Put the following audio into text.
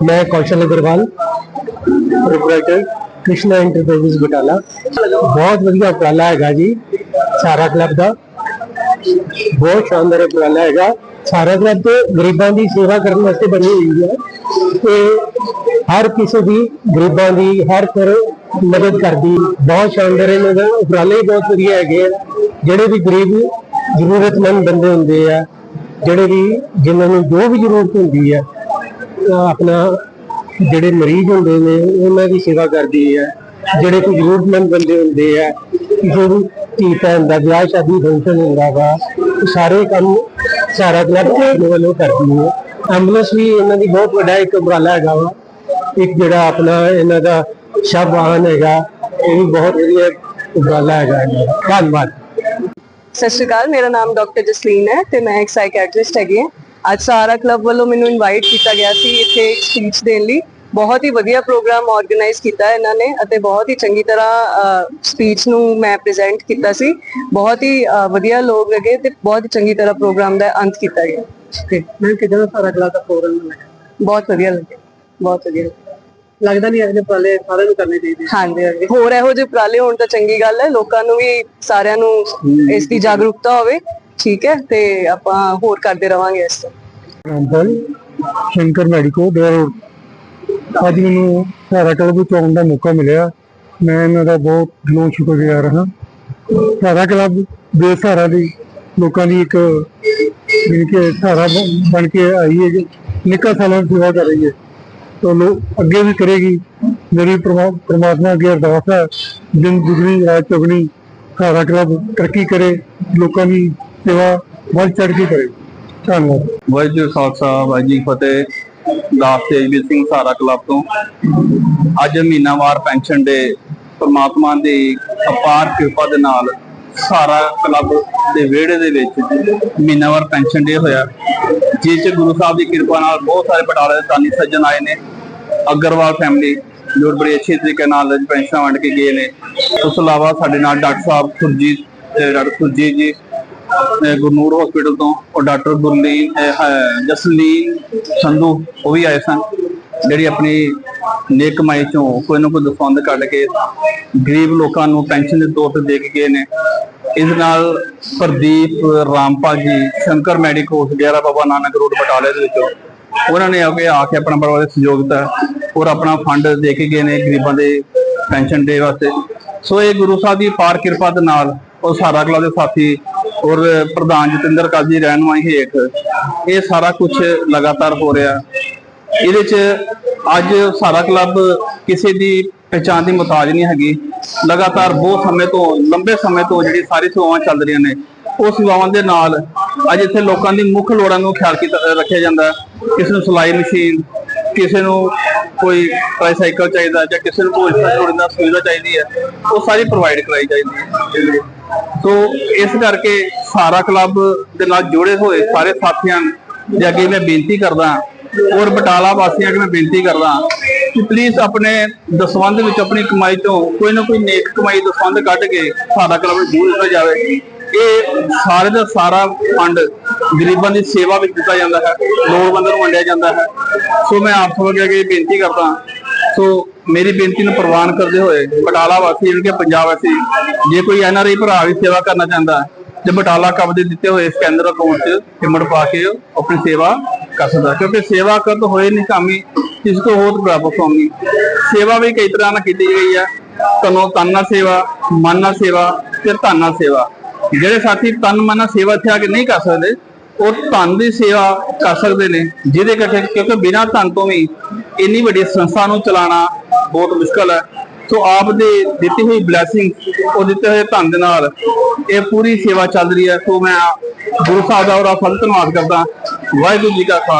मैं Kaushal Agarwal proprietor Krishna enterprises Batala ਬਹੁਤ ਵਧੀਆ ਉਪਰਾਲਾ ਹੈਗਾ ਜੀ ਸਾਰਾ ਕਲੱਬ ਦਾ ਬਹੁਤ ਸ਼ਾਨਦਾਰ ਉਪਰਾਲਾ ਹੈਗਾ ਸਾਰਾ ਕਲੱਬ ਤੇ ਗਰੀਬਾਂ ਦੀ ਸੇਵਾ ਕਰਨ ਵਾਸਤੇ ਬਣੀ ਹੋਈ ਹੈ ਤੇ ਹਰ ਕਿਸੇ ਦੀ ਗਰੀਬਾਂ ਦੀ ਹਰ ਕਰ ਮਦਦ ਕਰਦੀ ਬਹੁਤ ਸ਼ਾਨਦਾਰ ਇਹਨਾਂ ਦਾ ਉਪਰਾਲੇ ਹੀ ਬਹੁਤ ਵਧੀਆ ਹੈਗੇ ਆ ਜਿਹੜੇ ਵੀ ਗਰੀਬ ਜ਼ਰੂਰਤਮੰਦ ਬੰਦੇ ਹੁੰਦੇ ਆ ਜਿਹੜੇ ਵੀ ਜਿਨ੍ਹਾਂ ਨੂੰ ਜੋ ਵੀ ਜ਼ਰੂਰਤ ਹੁੰਦੀ ਹੈ ਉਹ ਆਪਣਾ ਜਿਹੜੇ ਮਰੀਜ਼ ਹੁੰਦੇ ਨੇ, ਉਹਨਾਂ ਦੀ ਸੇਵਾ ਕਰਦੀ ਹੈ। ਜਿਹੜੇ ਕੋਈ ਜ਼ਰੂਰਤਮੰਦ ਬੰਦੇ ਹੁੰਦੇ ਆ ਕਿਸੇ ਵੀ ਭੈਣ ਦਾ ਵਿਆਹ ਸ਼ਾਦੀ ਫੰਕਸ਼ਨ ਹੁੰਦਾ ਵਾ ਸਾਰੇ ਕੰਮ ਸਾਰਾ ਕਲੱਬ ਆਪਣੇ ਵੱਲੋਂ ਕਰਦੀ ਹੈ। ਐਂਬੂਲੈਂਸ ਵੀ ਇਹਨਾਂ ਦੀ ਬਹੁਤ ਵੱਡਾ ਇੱਕ ਉਪਰਾਲਾ ਹੈਗਾ ਵਾ। ਇੱਕ ਜਿਹੜਾ ਆਪਣਾ ਇਹਨਾਂ ਦਾ ਸ਼ਬ ਵਾਹਨ ਹੈਗਾ, ਇਹ ਵੀ ਬਹੁਤ ਵਧੀਆ ਉਪਰਾਲਾ ਹੈਗਾ ਇਹਨਾਂ ਧੰਨਵਾਦ। ਸਤਿ ਸ਼੍ਰੀ ਅਕਾਲ, ਮੇਰਾ ਨਾਮ ਡਾਕਟਰ ਜਸਲੀਨ ਹੈ ਤੇ ਮੈਂ ਇੱਕ ਸਾਈਕੈਟ੍ਰਿਸਟ ਹੈਗੀ ਹਾਂ। ਅੱਜ ਸਹਾਰਾ ਕਲੱਬ ਵੱਲੋਂ ਮੈਨੂੰ ਇਨਵਾਈਟ ਕੀਤਾ ਗਿਆ ਸੀ ਇੱਥੇ ਇੱਕ ਸਪੀਚ ਦੇਣ ਲਈ। ਬਹੁਤ ਹੀ ਵਧੀਆ ਪ੍ਰੋਗਰਾਮ ਆਰਗੇਨਾਈਜ਼ ਕੀਤਾ ਹੈ ਇਹਨਾਂ ਨੇ ਅਤੇ ਬਹੁਤ ਹੀ ਚੰਗੀ ਤਰ੍ਹਾਂ ਸਪੀਚ ਨੂੰ ਮੈਂ ਪ੍ਰੈਜ਼ੈਂਟ ਕੀਤਾ ਸੀ। ਬਹੁਤ ਹੀ ਵਧੀਆ ਲੋਕ ਹੈਗੇ ਤੇ ਬਹੁਤ ਹੀ ਚੰਗੀ ਤਰ੍ਹਾਂ ਪ੍ਰੋਗਰਾਮ ਦਾ ਅੰਤ ਕੀਤਾ ਗਿਆ। ਤੇ ਮੈਂ ਕਿਦਾਂ ਸਾਰਾ ਕਲੱਬ ਦਾ ਪ੍ਰੋਗਰਾਮ ਲੱਗਾ ਬਹੁਤ ਵਧੀਆ ਲੱਗਿਆ ਬਹੁਤ ਵਧੀਆ। ਲੱਗਦਾ ਨਹੀਂ ਅਗਲੇ ਉਪਰਾਲੇ ਸਾਰਿਆਂ ਨੂੰ ਕਰਨੇ ਚਾਹੀਦੇ। ਹਾਂਜੀ ਹਾਂਜੀ। ਹੋਰ ਇਹੋ ਜਿਹੇ ਉਪਰਾਲੇ ਹੋਣ ਤਾਂ ਚੰਗੀ ਗੱਲ ਹੈ ਲੋਕਾਂ ਨੂੰ ਵੀ ਸਾਰਿਆਂ ਨੂੰ ਇਸ ਦੀ ਜਾਗਰੂਕਤਾ ਹੋਵੇ। ਠੀਕ ਹੈ, ਤੇ ਆਪਾਂ ਹੋਰ ਕਰਦੇ ਰਵਾਂਗੇ ਇਸ ਤੋਂ। ਰਾਮਪਾਲ ਸ਼ੰਕਰ ਮੈਡੀਕੋ ਡੋਰ ਅੱਜ ਮੈਨੂੰ ਸਾਰਾ ਕਲੱਬ ਵਿੱਚ ਆਉਣ ਦਾ ਮੌਕਾ ਮਿਲਿਆ। ਮੈਂ ਇਹਨਾਂ ਦਾ ਬਹੁਤ ਦਿਲੋਂ ਸ਼ੁਕਰਗੁਜ਼ਾਰ ਹਾਂ। ਸਾਰਾ ਕਲੱਬ ਬੇਸਹਾਰਾ ਦੀ ਲੋਕਾਂ ਦੀ ਇੱਕ ਜਿਵੇਂ ਕਿ ਸਹਾਰਾ ਬਣ- ਕੇ ਆਈ ਹੈ ਜੀ। ਨਿੱਕਾ ਸਾਲਾਂ ਦੀ ਸੇਵਾ ਕਰ ਰਹੀ ਹੈ। ਤੋਂ ਲੋ ਅੱਗੇ ਵੀ ਕਰੇਗੀ। ਮੇਰੀ ਪ੍ਰਮਾ- ਪ੍ਰਮਾਤਮਾ ਅੱਗੇ ਅਰਦਾਸ ਹੈ। ਦਿਨ ਦੁਗਣੀ ਰਾਤ ਚੌਗਣੀ, ਸਾਰਾ ਕਲੱਬ ਤਰੱਕੀ ਕਰੇ। ਲੋਕਾਂ ਦੀ ਸੇਵਾ ਵੱਧ ਚੜ੍ਹ ਕੇ ਕਰੇ। ਧੰਨਵਾਦ। ਵਾਹਿਗੁਰੂ ਖਾਲਸਾ, ਵਾਹਿਗੁਰੂ ਫਤਿਹ। ਦਾਸ ਤੇਜਵੀਰ ਸਿੰਘ ਸਾਰਾ ਕਲੱਬ ਤੋਂ। ਅੱਜ ਮਹੀਨਾਵਾਰ ਪੈਨਸ਼ਨ ਦੇ ਪ੍ਰਮਾਤਮਾ ਦੀ ਅਪਾਰ ਕਿਰਪਾ ਦੇ ਨਾਲ ਸਾਰਾ ਕਲੱਬ ਦੇ ਵਿਹੜੇ ਦੇ ਵਿੱਚ ਮਹੀਨਾਵਾਰ ਪੈਨਸ਼ਨ ਡੇ ਹੋਇਆ। ਜਿਸ ਚ ਗੁਰੂ ਸਾਹਿਬ ਦੀ ਕਿਰਪਾ ਨਾਲ ਬਹੁਤ ਸਾਰੇ ਬਟਾਲੇ ਦੇ ਦਾਨੀ ਸੱਜਣ ਆਏ ਨੇ। ਅਗਰਵਾਲ ਫੈਮਿਲੀ ਜੋ ਬੜੇ ਅੱਛੇ ਤਰੀਕੇ ਨਾਲ ਅੱਜ ਪੈਨਸ਼ਨ ਵੰਡ ਕੇ ਗਏ ਨੇ। ਉਸ ਤੋਂ ਇਲਾਵਾ ਸਾਡੇ ਨਾਲ ਡਾਕਟਰ ਸਾਹਿਬ ਸੁਰਜੀਤ, ਡਾਕਟਰ ਸੁਰਜੀਤ ਜੀ ਗੁਰਨੂਰ ਹਸਪੀਟਲ ਤੋਂ ਔਰ ਡਾਕਟਰ ਗੁਰਲੀਨ ਜਸਲੀਨ ਸੰਧੂ, ਉਹ ਵੀ ਆਏ ਸਨ। ਜਿਹੜੀ ਆਪਣੀ ਨੇਕ ਕਮਾਈ ਚੋਂ ਕੋਈ ਨਾ ਕੋਈ ਦਸਵੰਦ ਕੱਢ ਕੇ ਗਰੀਬ ਲੋਕਾਂ ਨੂੰ ਪੈਨਸ਼ਨ ਦੇ ਤੌਰ ਤੇ ਦੇ ਕੇ ਗਏ ਨੇ। ਇਸ ਨਾਲ ਪ੍ਰਦੀਪ ਰਾਮਪਾਲ ਜੀ, ਸ਼ੰਕਰ ਮੈਡੀਕਲ ਡੇਰਾ ਬਾਬਾ ਨਾਨਕ ਰੋਡ ਬਟਾਲੇ ਦੇ ਵਿੱਚੋਂ ਉਹਨਾਂ ਨੇ ਆ ਕੇ ਆ ਕੇ ਆਪਣਾ ਬੜਾ ਸਹਿਯੋਗ ਦਿੱਤਾ ਔਰ ਆਪਣਾ ਫੰਡ ਦੇ ਕੇ ਗਏ ਨੇ ਗਰੀਬਾਂ ਦੇ ਪੈਨਸ਼ਨ ਦੇ ਵਾਸਤੇ। ਸੋ ਇਹ ਗੁਰੂ ਸਾਹਿਬ ਦੀ ਪਾਰ ਕਿਰਪਾ ਦੇ ਨਾਲ ਉਹ ਸਾਰਾ ਕਲਾ ਦੇ ਸਾਥੀ ਔਰ ਪ੍ਰਧਾਨ ਜਤਿੰਦਰ ਕਾਜੀ ਰਹਿਨਮਾਈ ਹੇਠ ਇਹ ਸਾਰਾ ਕੁਝ ਲਗਾਤਾਰ ਹੋ ਰਿਹਾ। ਇਹਦੇ ਚ ਅੱਜ ਸਾਰਾ ਕਲੱਬ ਕਿਸੇ ਦੀ ਪਛਾਣ ਦੀ ਮੁਤਾਜ ਨਹੀਂ ਹੈਗੀ। ਲਗਾਤਾਰ ਬਹੁਤ ਸਮੇਂ ਤੋਂ, ਲੰਬੇ ਸਮੇਂ ਤੋਂ ਜਿਹੜੀ ਸਾਰੀ ਸੇਵਾਵਾਂ ਚੱਲ ਰਹੀਆਂ ਨੇ, ਉਹ ਸੇਵਾਵਾਂ ਦੇ ਨਾਲ ਅੱਜ ਇੱਥੇ ਲੋਕਾਂ ਦੀ ਮੁੱਖ ਲੋੜਾਂ ਨੂੰ ਖਿਆਲ ਕੀਤਾ, ਰੱਖਿਆ ਜਾਂਦਾ। ਕਿਸੇ ਨੂੰ ਸਿਲਾਈ ਮਸ਼ੀਨ, ਕਿਸੇ ਨੂੰ ਕੋਈ ਟ੍ਰਾਈਸਾਈਕਲ ਚਾਹੀਦਾ ਜਾਂ ਕਿਸੇ ਨੂੰ ਕੋਈ ਜੋੜਨ ਦਾ ਸੁਵਿਧਾ ਚਾਹੀਦੀ ਹੈ, ਉਹ ਸਾਰੀ ਪ੍ਰੋਵਾਈਡ ਕਰਾਈ ਜਾਂਦੀ ਹੈ ਸੋ ਇਸ ਕਰਕੇ ਸਾਰਾ ਕਲੱਬ ਦੇ ਨਾਲ ਜੁੜੇ ਹੋਏ ਸਾਰੇ ਸਾਥੀਆਂ ਦੇ ਅੱਗੇ ਮੈਂ ਬੇਨਤੀ ਕਰਦਾ ਔਰ ਬਟਾਲਾ ਵਾਸੀਆਂ ਅੱਗੇ ਮੈਂ ਬੇਨਤੀ ਕਰਦਾ ਕਿ ਪਲੀਜ਼ ਆਪਣੇ ਦਸਵੰਧ ਵਿੱਚ ਆਪਣੀ ਕਮਾਈ ਤੋਂ ਕੋਈ ਨਾ ਕੋਈ ਨੇਕ ਕਮਾਈ ਦਸਵੰਧ ਕੱਢ ਕੇ ਸਾਡਾ ਕਲੱਬ ਨੂੰ ਜੂਝ ਦਿੱਤਾ ਜਾਵੇ। ਇਹ ਸਾਰੇ ਦਾ ਸਾਰਾ ਫੰਡ ਗਰੀਬਾਂ ਦੀ ਸੇਵਾ ਵਿੱਚ ਦਿੱਤਾ ਜਾਂਦਾ ਹੈ ਲੋੜਵੰਦਾਂ ਨੂੰ ਵੰਡਿਆ ਜਾਂਦਾ ਹੈ। ਸੋ ਮੈਂ ਆਪ ਸਭ ਅੱਗੇ ਇਹ ਬੇਨਤੀ ਕਰਦਾ ਸੋ ਮੇਰੀ ਬੇਨਤੀ ਨੂੰ ਪ੍ਰਵਾਨ ਕਰਦੇ ਹੋਏ ਬਟਾਲਾ ਵਾਸੀ ਜਿਹੜੇ ਕਿ ਪੰਜਾਬ ਵਾਸੀ ਜੇ ਕੋਈ ਐਨਆਰਆਈ ਭਰਾ ਵੀ ਸੇਵਾ ਕਰਨਾ ਚਾਹੁੰਦਾ ਹੈ, ਤੇ ਬਟਾਲਾ ਕਬ ਦੇ ਦਿੱਤੇ ਹੋਏ ਸਕੈਨਰ ਅਕਾਊਂਟ 'ਚ ਪੇਮੈਂਟ ਪਾ ਕੇ ਆਪਣੀ ਸੇਵਾ ਕਰ ਸਕਦਾ ਕਿਉਂਕਿ ਸੇਵਾ ਕਰ ਹੋਏ ਨਹੀਂ ਇਸ ਤੋਂ ਹੋਰ ਪ੍ਰਾਪਤ ਹੋਣੀ ਸੇਵਾ ਵੀ ਕਈ ਤਰ੍ਹਾਂ ਨਾਲ ਕੀਤੀ ਗਈ ਹੈ। ਤਨੋ ਤਨ ਨਾਲ ਸੇਵਾ ਮਨ ਨਾਲ ਸੇਵਾ ਤੇ ਧਨ ਨਾਲ ਸੇਵਾ। ਜਿਹੜੇ ਸਾਥੀ ਤਨ ਮਨ ਸੇਵਾ ਇੱਥੇ ਆ ਕੇ ਨਹੀਂ ਕਰ ਸਕਦੇ, ਉਹ ਧਨ ਦੀ ਸੇਵਾ ਕਰ ਸਕਦੇ ਨੇ, ਜਿਹਦੇ ਕਰਕੇ ਕਿਉਂਕਿ ਬਿਨਾਂ ਧਨ ਤੋਂ ਵੀ ਇੰਨੀ ਵੱਡੀ ਸੰਸਥਾ ਨੂੰ ਚਲਾਉਣਾ ਬਹੁਤ ਮੁਸ਼ਕਲ ਹੈ। ਸੋ ਆਪ ਦੇ ਦਿੱਤੀ ਹੋਈ ਬਲੇਸਿੰਗ ਉਹ ਦਿੱਤੇ ਹੋਏ ਧਨ ਦੇ ਨਾਲ ਇਹ ਪੂਰੀ ਸੇਵਾ ਚੱਲ ਰਹੀ ਹੈ। ਸੋ ਮੈਂ ਗੁਰੂ ਸਾਹਿਬ ਦਾ ਔਰ ਫਲ ਧੰਨਵਾਦ ਕਰਦਾ। ਵਾਹਿਗੁਰੂ ਜੀ ਕਾ ਖਾਲਸਾ।